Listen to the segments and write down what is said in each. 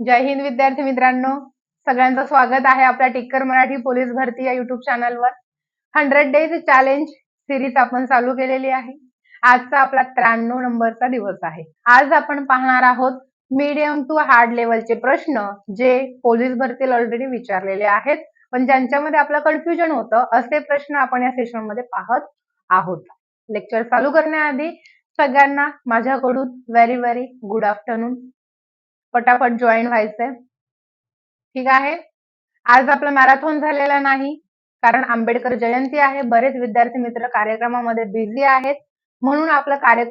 जय हिंद विद्यार्थी मित्रांनो. सगळ्यांचं स्वागत आहे आपल्या टिक्कर मराठी पोलीस भरती या युट्यूब चॅनलवर हंड्रेड डेज चॅलेंज सिरीज आपण चालू केलेली आहे. आजचा आपला त्र्याण्णव नंबरचा दिवस आहे. आज आपण पाहणार आहोत मीडियम टू हार्ड लेवलचे प्रश्न जे पोलीस भरतीला ऑलरेडी विचारलेले आहेत. पण ज्यांच्यामध्ये आपलं कन्फ्युजन होतं असे प्रश्न आपण या सेशनमध्ये पाहत आहोत. लेक्चर चालू करण्याआधी सगळ्यांना माझ्याकडून व्हेरी व्हेरी गुड आफ्टरनून पटापट जॉईन व्हायचंय. ठीक आहे? आज आपला मॅरेथॉन झालेला नाही कारण आंबेडकर जयंती आहे. बरेच विद्यार्थी मित्र कार्यक्रमामध्ये बिझी आहेत. म्हणून आपलं कार्य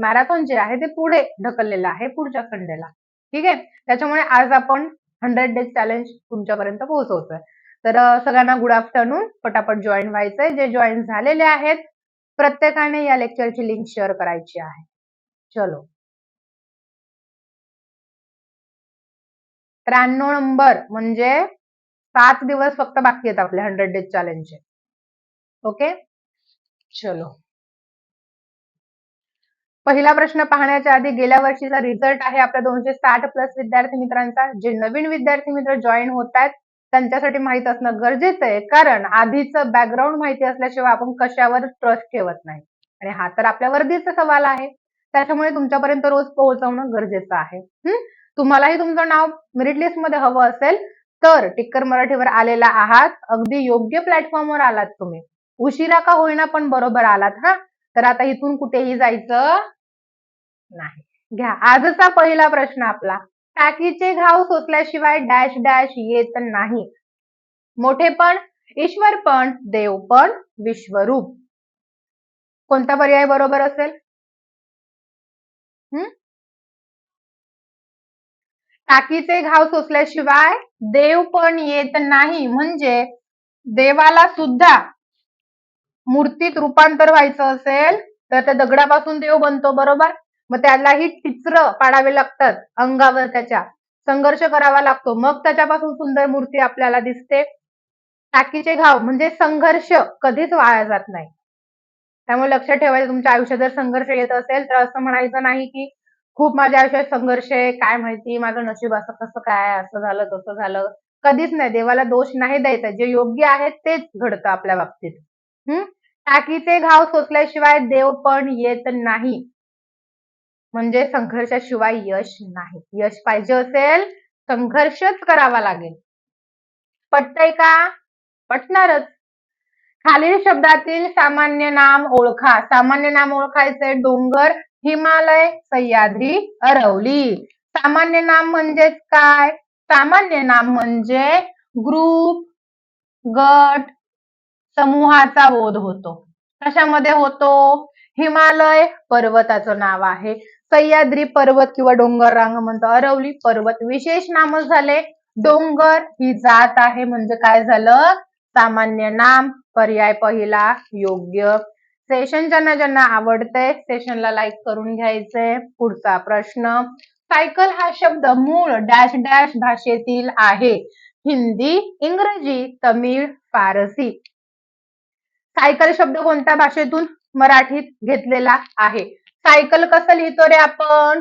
मॅरेथॉन जे आहे ते पुढे ढकललेलं आहे पुढच्या संडेला ठीक आहे? त्याच्यामुळे आज आपण हंड्रेड डेज चॅलेंज तुमच्यापर्यंत पोहोचवतोय. तर सगळ्यांना गुड आफ्टरनून पटापट जॉईन व्हायचंय. जे जॉईन झालेले आहेत प्रत्येकाने या लेक्चरची लिंक शेअर करायची आहे. चलो. त्र्याण्णव नंबर म्हणजे सात दिवस फक्त बाकी आहेत आपले हंड्रेड डेज चॅलेंजचे ओके चलो. पहिला प्रश्न पाहण्याच्या आधी गेल्या वर्षीचा रिझल्ट आहे आपल्या दोनशे साठ प्लस विद्यार्थी मित्रांचा. जे नवीन विद्यार्थी मित्र जॉईन होत आहेत त्यांच्यासाठी माहीत असणं गरजेचं आहे. कारण आधीचं बॅकग्राऊंड माहिती असल्याशिवाय आपण कशावर ट्रस्ट ठेवत नाही. आणि हा तर आपल्या वर्दीचा सवाल आहे. त्याच्यामुळे तुमच्यापर्यंत रोज पोहोचवणं गरजेचं आहे. तुम्हालाही तुमचं नाव मेरिट लिस्टमध्ये हवं असेल तर टिक्कर मराठीवर आलेला आहात. अगदी योग्य प्लॅटफॉर्मवर आलात तुम्ही. उशिरा का होईना पण बरोबर आलात हा? तर आता इथून कुठेही जायचं नाही. घ्या. आजचा पहिला प्रश्न आपला. टाकीचे घाव सोसल्याशिवाय डॅश डॅश येत नाही. मोठेपण ईश्वरपण देवपण विश्वरूप. कोणता पर्याय बरोबर असेल? हम्म टाकीचे घाव सोसल्याशिवाय देव पण येत नाही. म्हणजे देवाला सुद्धा मूर्तीत रूपांतर व्हायचं असेल तर त्या दगडापासून देव बनतो बरोबर? मग त्यालाही चित्र पाडावे लागतात अंगावर त्याच्या. संघर्ष करावा लागतो. मग त्याच्यापासून सुंदर मूर्ती आपल्याला दिसते. टाकीचे घाव म्हणजे संघर्ष कधीच वाया जात नाही. त्यामुळे लक्ष ठेवायचं तुमच्या आयुष्यात जर संघर्ष येत असेल तर असं म्हणायचं नाही की खूप माझ्या आयुष्यात संघर्ष आहे काय माहिती माझं नशीब असं कसं काय असं झालं तसं झालं. कधीच नाही देवाला दोष नाही द्यायचा जे योग्य आहे तेच घडतं आपल्या बाबतीत. हम्म टाकीचे घाव सोचल्याशिवाय देव पण येत नाही. म्हणजे संघर्षाशिवाय यश नाही. यश पाहिजे असेल संघर्षच करावा लागेल. पटतय का? पटणारच. खालील शब्दातील सामान्य नाम ओळखा. सामान्य नाम ओळखायचंय डोंगर हिमालय सह्याद्री अरवली. सामान्य नाम म्हणजेच काय? सामान्य नाम म्हणजे ग्रुप गट समूहाचा बोध होतो. कशामध्ये होतो? हिमालय पर्वताचं नाव आहे. सह्याद्री पर्वत किंवा डोंगर रांग म्हणतो. अरवली पर्वत विशेष नाम झाले. डोंगर ही जात आहे. म्हणजे काय झालं? सामान्य नाम पर्याय पहिला योग्य. सेशन ज्यांना ज्यांना आवडतंय सेशनला लाईक करून घ्यायचंय. पुढचा प्रश्न सायकल हा शब्द मूळ डॅश डॅश भाषेतील आहे. हिंदी इंग्रजी तमिळ फारसी. सायकल शब्द कोणत्या भाषेतून मराठीत घेतलेला आहे? सायकल कसं लिहितो रे आपण?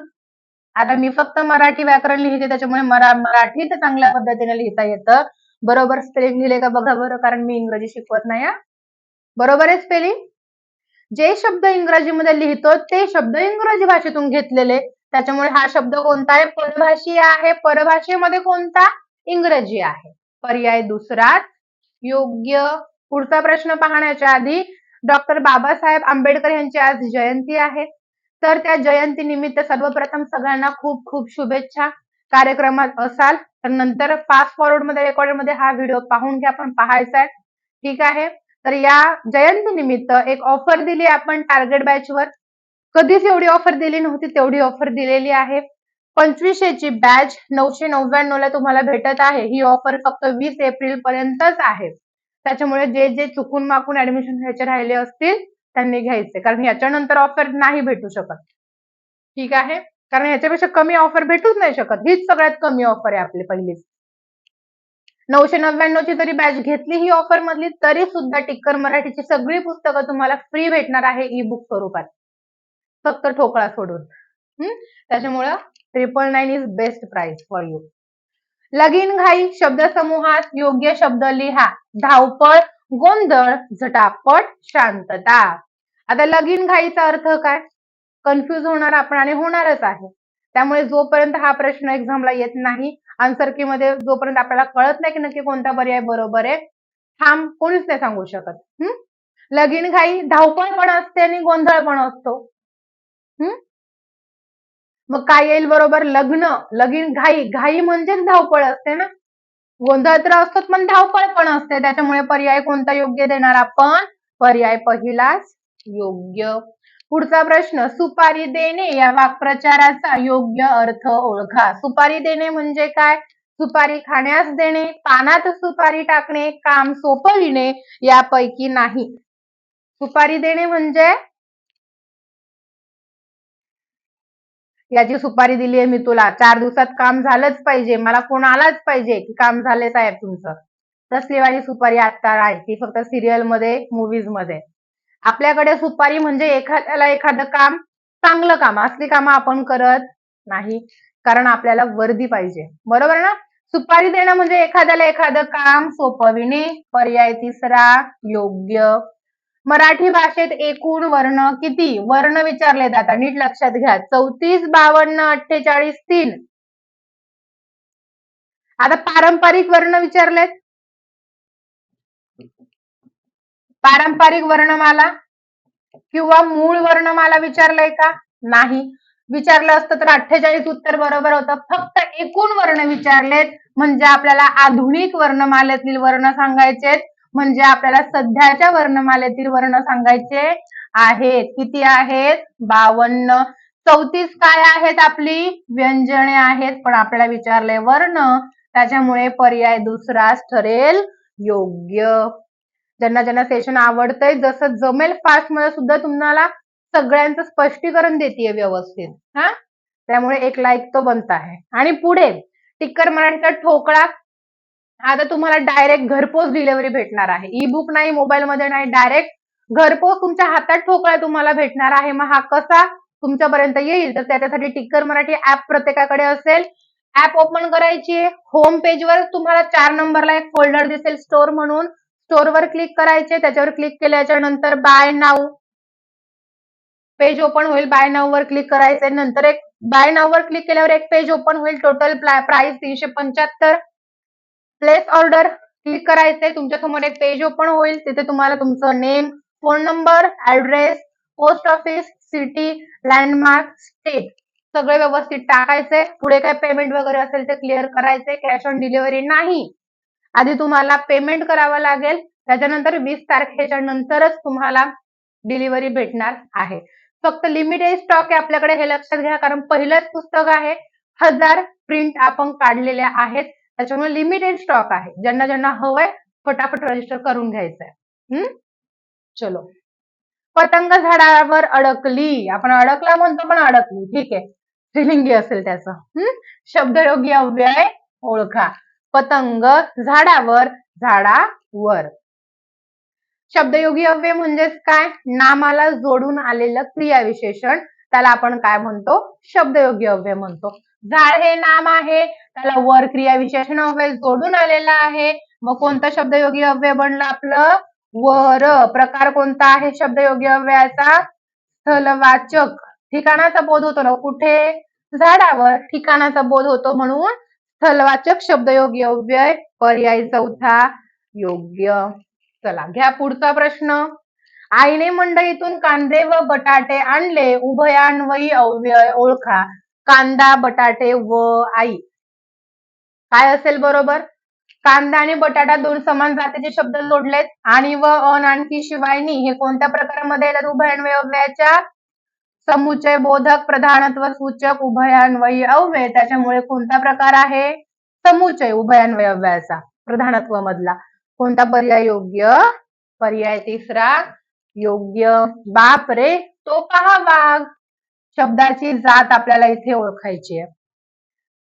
आता मी फक्त मराठी व्याकरण लिहिते त्याच्यामुळे मरा मराठीत चांगल्या पद्धतीने लिहिता येतं. बरोबर स्पेलिंग लिहिले का बघा बरं कारण मी इंग्रजी शिकवत नाही बरोबर आहे स्पेलिंग जे शब्द इंग्रजीमध्ये लिहितो ते शब्द इंग्रजी भाषेतून घेतलेले. त्याच्यामुळे हा शब्द कोणता आहे? परभाषी आहे. परभाषेमध्ये कोणता? इंग्रजी आहे. पर्याय दुसराच योग्य. पुढचा प्रश्न पाहण्याच्या आधी डॉक्टर बाबासाहेब आंबेडकर यांची आज जयंती आहे. तर त्या जयंती निमित्त सर्वप्रथम सगळ्यांना खूप खूप शुभेच्छा. कार्यक्रमात असाल तर नंतर फास्ट फॉरवर्डमध्ये रेकॉर्डमध्ये हा व्हिडिओ पाहून घ्या. पण पाहायचा आहे. ठीक आहे? तर या जयंती निमित्त एक ऑफर दिली आपण टार्गेट बॅच वर. कधीच एवढी ऑफर दिली नव्हती तेवढी ऑफर दिलेली आहे. पंचवीसशेची बॅच नऊशे नव्याण्णव ला तुम्हाला भेटत आहे. ही ऑफर फक्त वीस एप्रिल पर्यंतच आहे. त्याच्यामुळे जे जे चुकून माकून ऍडमिशन घ्यायचे राहिले असतील त्यांनी घ्यायचे. कारण याच्यानंतर ऑफर नाही भेटू शकत. ठीक आहे? कारण याच्यापेक्षा कमी ऑफर भेटूच नाही शकत. हीच सगळ्यात कमी ऑफर आहे आपली पहिलीच. नऊशे नव्याण्णव ची जरी बॅच घेतली ही ऑफर मधली तरी सुद्धा टिक्कर मराठीची सगळी पुस्तकं तुम्हाला फ्री भेटणार आहे ई बुक स्वरूपात. फक्त ठोकळा सोडून. त्याच्यामुळं triple nine is best price for you लगीन घाई शब्दसमूहात योग्य शब्द लिहा धावपळ गोंधळ झटापट शांतता. आता लगीन घाईचा अर्थ काय? कन्फ्युज होणार आपण आणि होणारच आहे. त्यामुळे जोपर्यंत हा प्रश्न एक्झामला येत नाही आन्सर की मध्ये जोपर्यंत आपल्याला कळत नाही की नक्की कोणता पर्याय बरोबर आहे थांब कोणीच नाही सांगू शकत. हम्म लगीन घाई धावपळ पण असते आणि गोंधळ पण असतो. हम्म मग काय येईल बरोबर? लग्न. लगीन घाई. घाई म्हणजेच धावपळ असते ना? गोंधळ तर असतोच पण धावपळ पण असते. त्याच्यामुळे पर्याय कोणता योग्य देणार आपण? पर्याय पहिलाच योग्य. पुढचा प्रश्न सुपारी देणे या वाक्प्रचाराचा योग्य अर्थ ओळखा. सुपारी देणे म्हणजे काय? सुपारी खाण्यास देणे पानात सुपारी टाकणे काम सोपविणे यापैकी नाही. सुपारी देणे म्हणजे? याची सुपारी दिली आहे मी तुला. चार दिवसात काम झालंच पाहिजे. मला कोण आलाच पाहिजे की काम झाले साहेब तुमचं. तसली वाली सुपारी आता आहे. ती फक्त सिरियलमध्ये मूवीजमध्ये. आपल्याकडे सुपारी म्हणजे एखाद्याला एखादं काम चांगलं काम असली कामं आपण करत नाही. कारण आपल्याला वर्दी पाहिजे. बरोबर ना? सुपारी देणं म्हणजे एखाद्याला एखादं काम सोपविणे पर्याय तिसरा योग्य. मराठी भाषेत एकूण वर्ण किती? वर्ण विचारले जातात. नीट लक्षात घ्या. चौतीस बावन्न अठ्ठेचाळीस तीन. आता पारंपरिक वर्ण विचारलेत. पारंपरिक वर्णमाला किंवा मूळ वर्णमाला विचारलंय का? नाही. विचारलं असतं तर अठ्ठेचाळीस उत्तर बरोबर होतं. फक्त एकूण वर्ण विचारलेत. म्हणजे आपल्याला आधुनिक वर्णमालेतील वर्ण सांगायचे म्हणजे आपल्याला सध्याच्या वर्णमालेतील वर्ण सांगायचे आहेत. किती आहेत? बावन्न. चौतीस काय आहेत आपली? व्यंजने आहेत. पण आपल्याला विचारले वर्ण. त्याच्यामुळे पर्याय दुसराच ठरेल योग्य. ज्यांना ज्यांना सेशन आवडतंय जसं जमेल फास्टमध्ये सुद्धा तुम्हाला सगळ्यांचं स्पष्टीकरण देते व्यवस्थित. हा? त्यामुळे एक लाईक तो बनत आहे. आणि पुढे टिक्कर मराठीचा ठोकळा. आता तुम्हाला डायरेक्ट घरपोच डिलिव्हरी भेटणार आहे. ई बुक नाही मोबाईलमध्ये नाही डायरेक्ट घरपोच तुमच्या हातात ठोकळा तुम्हाला भेटणार आहे. मग हा कसा तुमच्यापर्यंत येईल? तर त्याच्यासाठी टिक्कर मराठी ऍप प्रत्येकाकडे असेल. ऍप ओपन करायची होम पेजवर तुम्हाला चार नंबरला एक फोल्डर दिसेल स्टोर म्हणून. स्टोरवर क्लिक करायचे त्याच्यावर क्लिक केल्याच्यानंतर बाय नाव पेज ओपन होईल. बाय नाववर क्लिक करायचे. नंतर एक बाय नाववर क्लिक केल्यावर एक पेज ओपन होईल. टोटल प्राइस तीनशे पंच्याहत्तर. प्लेस ऑर्डर क्लिक करायचे. तुमच्यासमोर एक पेज ओपन होईल. तिथे तुम्हाला तुमचं name phone number address post office city landmark state सगळे व्यवस्थित टाकायचे. पुढे काय पेमेंट वगैरे असेल ते क्लिअर करायचे. कॅश ऑन डिलिव्हरी नाही. आधी तुम्हाला पेमेंट करावं लागेल. त्याच्यानंतर वीस तारखेच्या नंतरच तुम्हाला डिलिव्हरी भेटणार आहे. फक्त लिमिटेड स्टॉक आहे आपल्याकडे हे लक्षात घ्या कारण पहिलंच पुस्तक आहे. हजार प्रिंट आपण काढलेल्या आहेत. त्याच्यामुळे लिमिटेड स्टॉक आहे. ज्यांना ज्यांना हवंय फटाफट रजिस्टर करून घ्यायचंय हम्म? चलो. पतंग झाडावर अडकली. आपण अडकला म्हणतो पण अडकली. ठीक आहे. स्त्रीलिंगी असेल त्याचं. हम्म? शब्दयोगी अव्यय ओळखा. पतंग झाडावर झाडावर. शब्दयोगी अव्यय म्हणजेच काय? नामाला जोडून आलेलं क्रियाविशेषण. त्याला आपण काय म्हणतो? शब्दयोगी अव्यय म्हणतो. झाड हे नाम आहे. त्याला वर क्रियाविशेषण अव्यय जोडून आलेला आहे. मग कोणता शब्दयोगी अव्यय बनलं आपलं? वर. प्रकार कोणता आहे शब्दयोगी अव्ययाचा? स्थलवाचक. ठिकाणाचा बोध होतो ना कुठे? झाडावर ठिकाणाचा बोध होतो म्हणून स्थलवाचक शब्द योग्य अव्यय पर्याय चौथा योग्य. चला घ्या पुढचा प्रश्न. आईने मंडईतून कांदे व बटाटे आणले उभयान्वयी अव्यय ओळखा. कांदा बटाटे व आई. काय असेल बरोबर? कांदा आणि बटाटा दोन समान जातीचे शब्द जोडलेत. आणि व अन आणखी शिवायनी हे कोणत्या प्रकारामध्ये येतात उभयान्वयी अव्ययाच्या समुच्चय बोधक प्रधानत्व सूचक उभयान्वयी अव्यय. त्याच्यामुळे कोणता प्रकार आहे? समुच्चय उभयान्वय अव्ययाचा प्रधानत्व मधला. कोणता पर्याय योग्य? पर्याय तिसरा योग्य. बाप रे तो पहा वाघ. शब्दाची जात आपल्याला इथे ओळखायची आहे.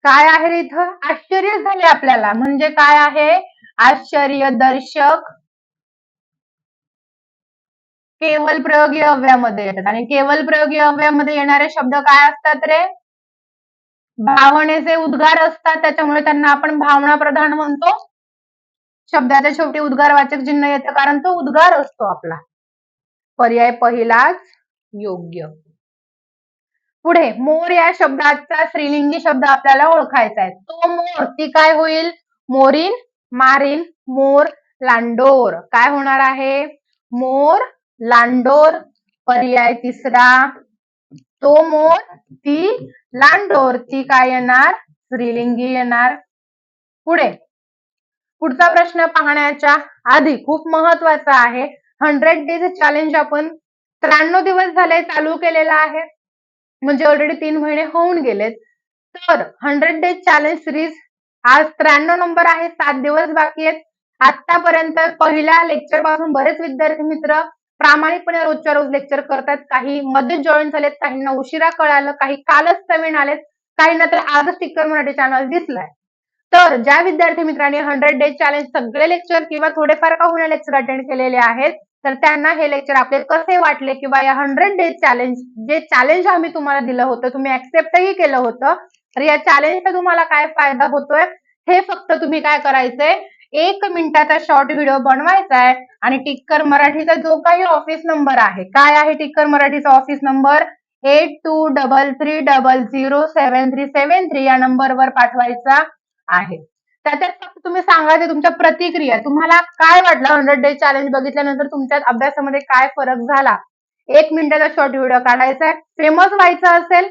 काय आहे रे इथं? आश्चर्य झाले आपल्याला. म्हणजे काय आहे? आश्चर्य दर्शक केवल प्रयोगी अव्ययामध्ये येतात. आणि केवल प्रयोगी अव्ययामध्ये येणारे शब्द काय असतात रे? भावनेचे उद्गार असतात. त्याच्यामुळे त्यांना आपण भावना प्रधान म्हणतो. शब्दाच्या शेवटी उद्गारवाचक चिन्ह येतं कारण तो उद्गार असतो आपला. पर्याय पहिलाच योग्य. पुढे मोर या शब्दाचा स्त्रीलिंगी शब्द आपल्याला ओळखायचा आहे. तो मोर ती काय होईल? मोरीन मारीन मोर लांडोर. काय होणार आहे? मोर लांडोर पर्याय तिसरा. तो मोर ती लांडोर ती काय येणार? स्त्रीलिंगी येणार. पुढे. पुढचा प्रश्न पाहण्याच्या आधी खूप महत्त्वाचा आहे. हंड्रेड डेज चॅलेंज आपण त्र्याण्णव दिवस झाले चालू केलेला आहे. म्हणजे ऑलरेडी तीन महिने होऊन गेलेत. तर हंड्रेड डेज चॅलेंज सिरीज आज त्र्याण्णव नंबर आहे. सात दिवस बाकी आहेत. आतापर्यंत पहिल्या लेक्चरपासून बरेच विद्यार्थी मित्र प्रामाणिकपणे रोजच्या रोज लेक्चर करतायत. काही मध्ये जॉईन झालेत काहींना उशिरा कळालं काही कालच नवीन आलेत काहींना तर आजच टिक्कर मराठी चॅनल दिसलाय. तर ज्या विद्यार्थी मित्रांनी हंड्रेड डेज चॅलेंज सगळे लेक्चर किंवा थोडेफार का होण्या लेक्चर अटेंड केलेले आहेत तर त्यांना हे लेक्चर आपले कसे वाटले किंवा या हंड्रेड डेज चॅलेंज जे चॅलेंज आम्ही तुम्हाला दिलं होतं तुम्ही ऍक्सेप्टही केलं होतं तर या चॅलेंजचा तुम्हाला काय फायदा होतोय? हे फक्त तुम्ही काय करायचंय? एक मिनिटाचा शॉर्ट व्हिडिओ बनवायचा आहे आणि टिक्कर मराठीचा जो काही ऑफिस नंबर आहे काय आहे टिक्कर मराठीचा office number eight two double three double zero seven three seven three या नंबरवर पाठवायचा आहे. त्याच्यात फक्त तुम्ही सांगा ते तुमच्या प्रतिक्रिया तुम्हाला काय वाटलं? हंड्रेड डे चॅलेंज बघितल्यानंतर तुमच्या अभ्यासामध्ये काय फरक झाला? एक मिनिटाचा शॉर्ट व्हिडिओ काढायचा आहे. फेमस व्हायचं असेल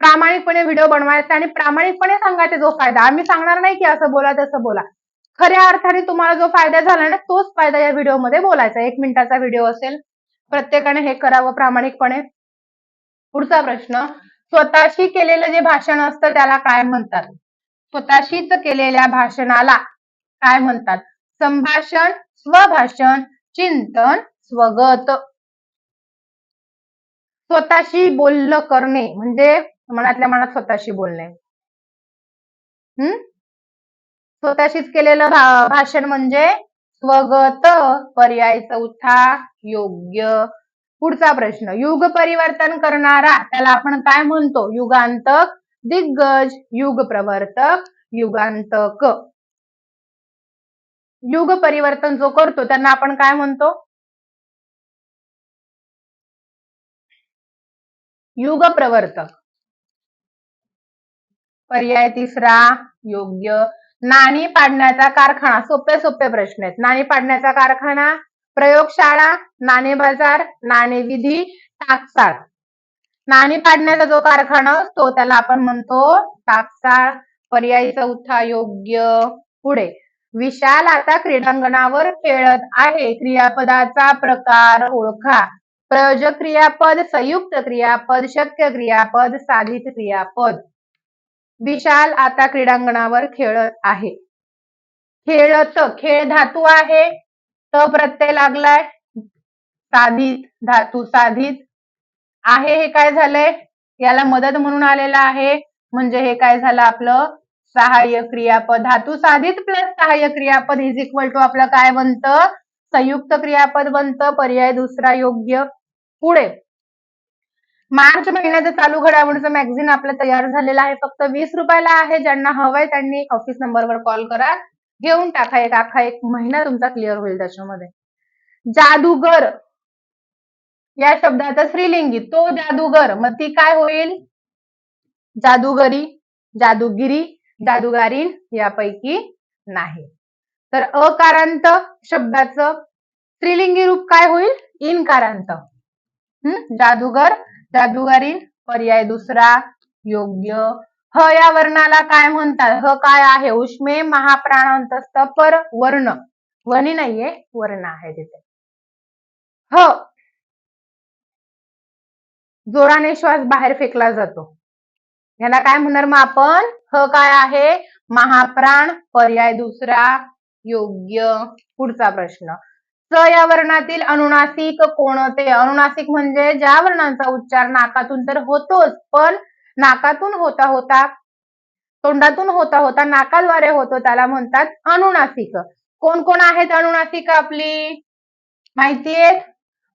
प्रामाणिकपणे व्हिडिओ बनवायचा आणि प्रामाणिकपणे सांगायचे जो फायदा. आम्ही सांगणार नाही की असं बोला तसं बोला. खऱ्या अर्थाने तुम्हाला जो फायदा झाला ना तोच फायदा या व्हिडिओमध्ये बोलायचा एक मिनिटाचा व्हिडिओ असेल. प्रत्येकाने हे करावं प्रामाणिकपणे. पुढचा प्रश्न. स्वतःशी केलेलं जे भाषण असतं त्याला काय म्हणतात? स्वतःशीच केलेल्या भाषणाला काय म्हणतात? संभाषण स्वभाषण चिंतन स्वगत. स्वतःशी बोलणं करणे म्हणजे मनातल्या मनात स्वतःशी बोलणे. हम्म स्वतःशीच केलेलं भाषण म्हणजे स्वगत पर्याय चौथा योग्य. पुढचा प्रश्न युग परिवर्तन करणारा त्याला आपण काय म्हणतो? युगांतक दिग्गज युग प्रवर्तक युगांतक. युग परिवर्तन जो करतो त्यांना आपण काय म्हणतो? युग प्रवर्तक. पर्याय तिसरा योग्य. नाणी पाडण्याचा कारखाना सोपे सोपे प्रश्न आहेत. नाणी पाडण्याचा कारखाना प्रयोगशाळा नाणे बाजार नाणे विधी टाकसाळ नाणी पाडण्याचा जो कारखाना असतो त्याला आपण म्हणतो टाकसाळ पर्यायी चौथा योग्य पुढे. विशाल आता क्रीडांगणावर खेळत आहे. क्रियापदाचा प्रकार ओळखा. प्रयोजक क्रियापद संयुक्त क्रियापद शक्य क्रियापद साधित क्रियापद. विशाल आता क्रीडांगणावर खेळत आहे. खेळत खेळ धातू आहे. त प्रत्यय लागलाय. साधित धातू साधित. आहे हे काय झालंय? याला मदत म्हणून आलेलं आहे. म्हणजे हे काय झालं आपलं? सहाय्य क्रियापद. धातू साधित प्लस सहाय्य क्रियापद इज इक्वल टू आपलं काय बनतं? संयुक्त क्रियापद बनतं. पर्याय दुसरा योग्य. पुढे. मार्च महिन्याचं चालू घडामोडीचं मॅगझिन आपलं तयार झालेलं आहे. फक्त वीस रुपयाला आहे. ज्यांना हवंय त्यांनी ऑफिस नंबरवर कॉल करा. घेऊन टाका. एक आखा एक महिना तुमचा क्लिअर होईल त्याच्यामध्ये. जादूगर. या शब्दाचा स्त्रीलिंगी. तो जादूगर. मग ती काय होईल? जादूगरी जादूगिरी जादूगारीन यापैकी नाही. तर अकारांत शब्दाचं स्त्रीलिंगी रूप काय होईल? इनकारांत. हम्म जादूगर जादूगारी पर्याय दुसरा योग्य. ह या वर्णाला काय म्हणतात? ह काय आहे? उष्मे महाप्राणांतस्थ पर वर्ण. वनी नाहीये वर्ण आहे तिथे. ह. जोराने श्वास बाहेर फेकला जातो. याला काय म्हणणार मग आपण? ह काय आहे? महाप्राण पर्याय दुसरा योग्य. पुढचा प्रश्न. स या वर्णातील अनुनासिक कोणते अनुनासिक म्हणजे ज्या वर्णांचा उच्चार नाकातून तर होतोच पण नाकातून होता होता तोंडातून होता होता नाकाद्वारे होतो त्याला म्हणतात अनुनासिक. कोण कोण आहेत अनुनासिक आपली? माहितीये?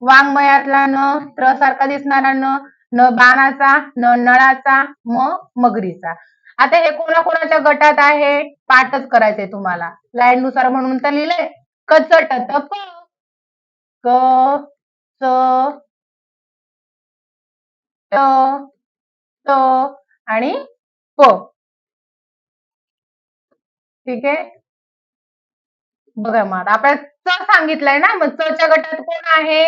वाङ्मयातला न त्रसारखा दिसणारा न न बाणाचा न नळाचा म मगरीचा. आता हे कोणाकोणाच्या गटात आहे? पाठच करायचंय तुम्हाला. लाईन नुसार म्हणून तर लिहिलंय. कचट तप क च ट त आणि प. ठीक आहे? बघा मग आपण च सांगितलंय ना? मग चच्या च्या गटात कोण आहे?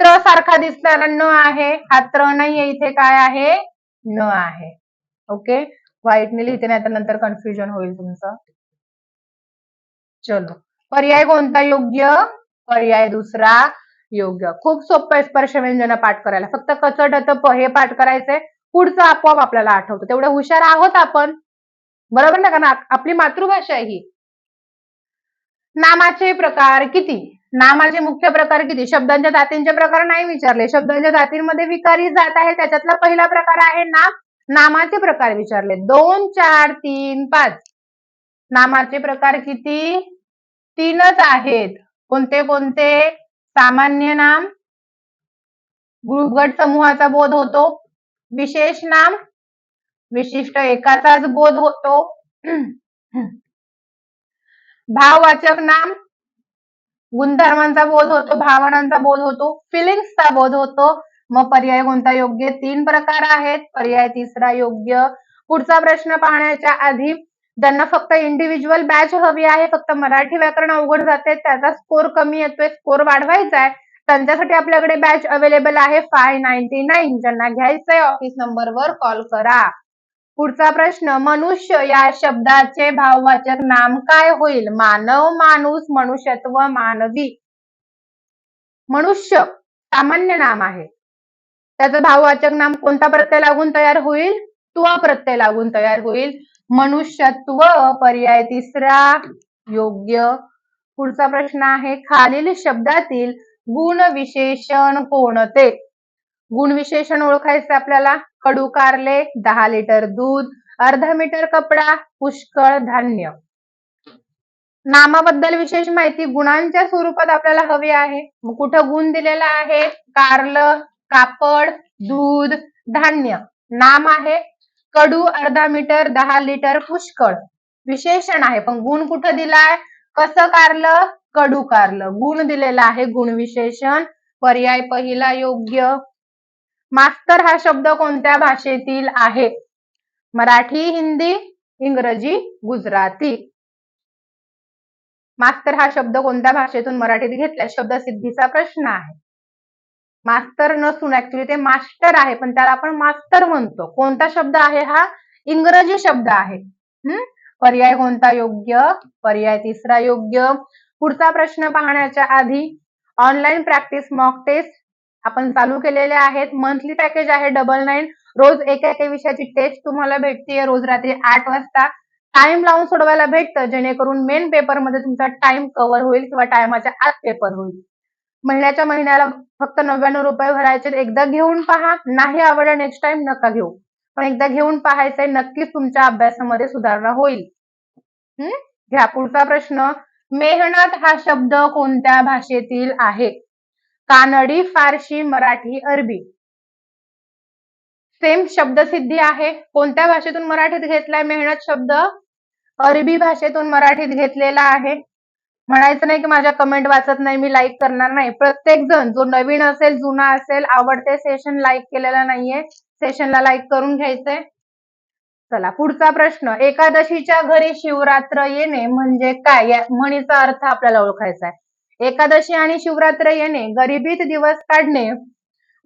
त्र सारखा दिसणारा न आहे. हा त्र नाहीये. इथे काय आहे? न आहे. ओके? व्हाईटने लिहिते नाही तर नंतर कन्फ्युजन होईल तुमचं. चलो. पर्याय कोणता? योग्य? पर्याय दुसरा योग्य. खूप सोपं आहे स्पर्श व्यंजन पाठ करायला. फक्त कचट प हे पाठ करायचंय. पुढचं आपोआप आपल्याला आठवतं. तेवढं हुशार आहोत आपण. बरोबर ना कारण आपली मातृभाषा ही. नामाचे प्रकार किती? नामाचे मुख्य प्रकार किती? शब्दांच्या जातींचे प्रकार नाही विचारले. शब्दांच्या जातींमध्ये विकारी जात आहे. त्याच्यातला पहिला प्रकार आहे नाम. नामाचे प्रकार विचारले. दोन चार तीन पाच. नामाचे प्रकार किती? तीनच आहेत. कोणते कोणते सामान्य नाम? गट समूहाचा बोध होतो. विशेष नाम? विशिष्ट एकाचाच बोध होतो. भाववाचक नाम? गुणधर्मांचा बोध होतो भावनांचा बोध होतो फिलिंग्सचा बोध होतो. मग पर्याय कोणता योग्य? तीन प्रकार आहेत. पर्याय तिसरा योग्य. पुढचा प्रश्न पाहण्याच्या आधी ज्यांना फक्त इंडिव्हिज्युअल बॅच हवी आहे फक्त मराठी व्याकरण अवघड जाते त्याचा स्कोर कमी येतोय स्कोर वाढवायचा आहे त्यांच्यासाठी आपल्याकडे बॅच अवेलेबल आहे फाय नाईन्टी नाईन ज्यांना घ्यायचंय ऑफिस नंबरवर कॉल करा. पुढचा प्रश्न मनुष्य या शब्दाचे भाववाचक नाम काय होईल? मानव माणूस मनुष्यत्व मानवी. मनुष्य सामान्य नाम आहे. त्याचं भाववाचक नाम कोणता प्रत्यय लागून तयार होईल? त्व प्रत्यय लागून तयार होईल. मनुष्यत्व पर्याय तिसरा. योग्य. पुढचा प्रश्न आहे खालील शब्दातील गुण विशेषण कोणते? गुण विशेषण ओळखायचं आपल्याला? कडू कारले दहा लिटर दूध अर्धा मीटर कपडा पुष्कळ धान्य. नामाबद्दल विशेष माहिती गुणांच्या स्वरूपात आपल्याला हवी आहे. कुठं गुण दिलेला आहे? कारल कापड दूध धान्य. नाम आहे कडू अर्धा मीटर दहा लिटर पुष्कळ. विशेषण आहे पण गुण कुठं दिलाय? कसं कारलं? कडू कारलं. गुण दिलेला आहे गुण विशेषण. पर्याय पहिला योग्य. मास्तर हा शब्द कोणत्या भाषेतील आहे? मराठी हिंदी इंग्रजी गुजराती. मास्तर हा शब्द कोणत्या भाषेतून मराठीत घेतलाय? शब्द सिद्धीचा प्रश्न आहे. मास्तर नसून ऍक्च्युली ते मास्टर आहे पण त्याला आपण मास्तर म्हणतो. कोणता शब्द आहे हा? इंग्रजी शब्द आहे. हम्म? पर्याय कोणता योग्य? पर्याय तिसरा योग्य. पुढचा प्रश्न पाहण्याच्या आधी ऑनलाईन प्रॅक्टिस मॉक टेस्ट आपण चालू केलेले आहेत. मंथली पॅकेज आहे डबल नाईन रोज एका एका विषयाची टेस्ट तुम्हाला भेटते रोज रात्री आठ वाजता. टाइम लावून सोडवायला भेटतं. जेणेकरून मेन पेपरमध्ये तुमचा टाइम कव्हर होईल किंवा टायमाच्या आत पेपर होईल. महिन्याच्या महिन्याला फक्त नव्याण्णव रुपये भरायचे एकदा घेऊन पहा. नाही आवडलं नेक्स्ट टाइम नका घेऊ. पण एकदा घेऊन पाहायचंय नक्कीच तुमच्या अभ्यासामध्ये सुधारणा होईल. हम्म घ्या पुढचा प्रश्न. मेहनत हा शब्द कोणत्या भाषेतील आहे? कानडी फारशी मराठी अरबी. सेम शब्दसिद्धी आहे. कोणत्या भाषेतून मराठीत घेतलाय मेहनत शब्द? अरबी भाषेतून मराठीत घेतलेला आहे. म्हणायचं नाही की माझ्या कमेंट वाचत नाही मी लाईक करणार नाही. प्रत्येक जण जो नवीन असेल जुना असेल आवडते सेशन लाईक केलेला नाहीये सेशनला लाईक करून घ्यायचंय. चला पुढचा प्रश्न. एकादशीच्या घरी शिवरात्र येणे म्हणजे काय? या म्हणीचा अर्थ आपल्याला ओळखायचा आहे. एकादशी आणि शिवरात्र येणे गरिबीत दिवस काढणे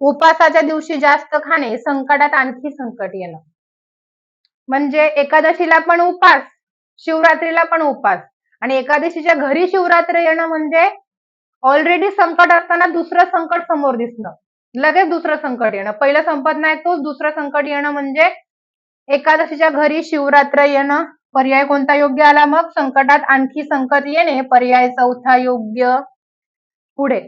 उपासाच्या दिवशी जास्त खाणे संकटात आणखी संकट येणं. म्हणजे एकादशीला पण उपास शिवरात्रीला पण उपास. आणि एकादशीच्या घरी शिवरात्र येणं म्हणजे ऑलरेडी संकट असताना दुसरं संकट समोर दिसणं. लगेच दुसरं संकट येणं. पहिलं संपत नाही तोच दुसरं संकट येणं म्हणजे एकादशीच्या घरी शिवरात्र येणं. पर्याय कोणता योग्य आला मग? संकटात आणखी संकट येणे. पर्याय चौथा योग्य पुढे.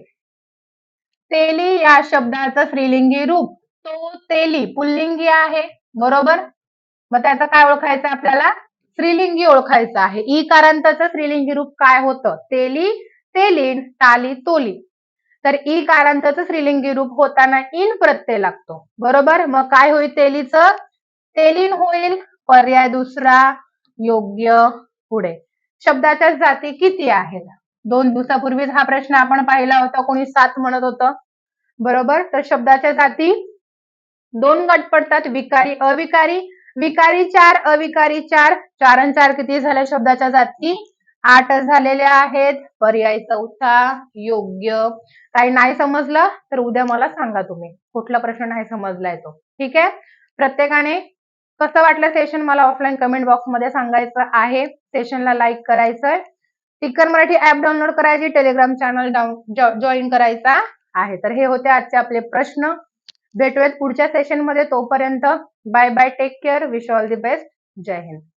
तेली या शब्दाचं स्त्रीलिंगी रूप. तो तेली पुल्लिंगी आहे. बरोबर? मग त्याचं काय ओळखायचं आपल्याला? स्त्रीलिंगी ओळखायचं आहे. ई कारांताचं स्त्रीलिंगी रूप काय होतं? तेली तेलीन ताली तोली. तर ई कारांताचं स्त्रीलिंगी रूप होताना इन प्रत्यय लागतो. बरोबर? मग काय होईल तेलीचं? तेलीन होईल पर्याय दुसरा योग्य पुढे. शब्दाच्या जाती किती आहेत? दोन दिवसापूर्वीच हा प्रश्न आपण पाहिला होता. कोणी सात म्हणत होतं. बरोबर? तर शब्दाच्या जाती दोन गट पडतात. विकारी अविकारी. विकारी चार अविकारी चार. चार आणि चार किती झाल्या शब्दाच्या जाती? आठ झालेल्या आहेत. पर्याय चौथा योग्य. काही नाही समजलं तर उद्या मला सांगा तुम्ही. कुठला प्रश्न नाही समजलाय तो. ठीक आहे? प्रत्येकाने कसं वाटलं सेशन मला ऑफलाईन कमेंट बॉक्समध्ये सांगायचं आहे. सेशनला लाईक करायचंय. टिकर मराठी ऍप डाउनलोड करायची टेलिग्राम चॅनल जॉईन करायचा आहे. तर हे होते आजचे आपले प्रश्न. भेटूयात पुढच्या सेशनमध्ये तोपर्यंत. Bye bye. Take care. Wish all the best. Jai Hind.